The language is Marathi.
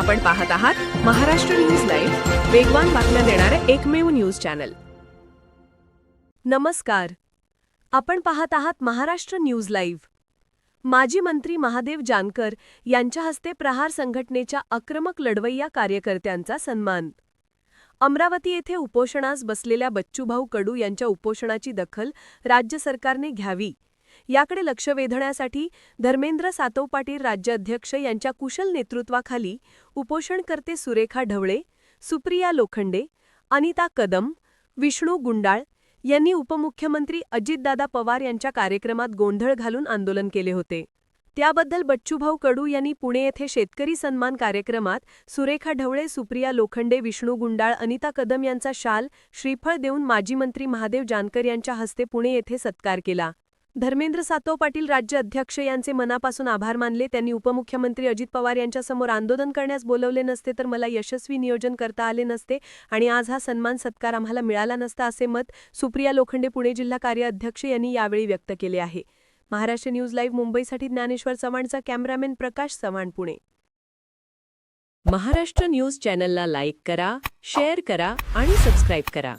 आपण पाहत आहात महाराष्ट्र न्यूज लाईव्ह वेगवान बातम्या देणारे एकमेव न्यूज चॅनल नमस्कार. आपण पाहत आहात महाराष्ट्र न्यूज लाईव्ह माजी मंत्री महादेव जानकर यांच्या हस्ते प्रहार संघटनेच्या आक्रमक लढवय्या कार्यकर्त्यांचा सन्मान. अमरावती येथे उपोषणास बसलेल्या बच्चूभाऊ कडू यांच्या उपोषणाची दखल राज्य सरकारने घ्यावी याकडे लक्ष वेधण्यासाठी धर्मेंद्र सातव पाटील राज्याध्यक्ष यांच्या कुशल नेतृत्वाखाली उपोषणकर्ते सुरेखा ढवळे सुप्रिया लोखंडे अनिता कदम विष्णू गुंडाळ यांनी उपमुख्यमंत्री अजितदादा पवार यांच्या कार्यक्रमात गोंधळ घालून आंदोलन केले होते. त्याबद्दल बच्चूभाऊ कडू यांनी पुणे येथे शेतकरी सन्मान कार्यक्रमात सुरेखा ढवळे सुप्रिया लोखंडे विष्णू गुंडाळ अनिता कदम यांचा शाल श्रीफळ देऊन माजी मंत्री महादेव जानकर यांच्या हस्ते पुणे येथे सत्कार केला. धर्मेंद्र सातव पाटील राज्य अध्यक्ष यांचे मनापासून आभार मानले. त्यांनी उपमुख्यमंत्री अजित पवार यांच्यासमोर आंदोलन करण्यास बोलवले नसते तर मला यशस्वी नियोजन करता आले नसते आणि आज हा सन्मान सत्कार आम्हाला मिळाला नसता असे मत सुप्रिया लोखंडे पुणे जिल्हा कार्याध्यक्ष यांनी यावेळी व्यक्त केले आहे. महाराष्ट्र न्यूज लाईव्ह मुंबईसाठी ज्ञानेश्वर चव्हाणचा कॅमेरामॅन प्रकाश चव्हाण पुणे. महाराष्ट्र न्यूज चॅनलला लाईक करा शेअर करा आणि सबस्क्राईब करा.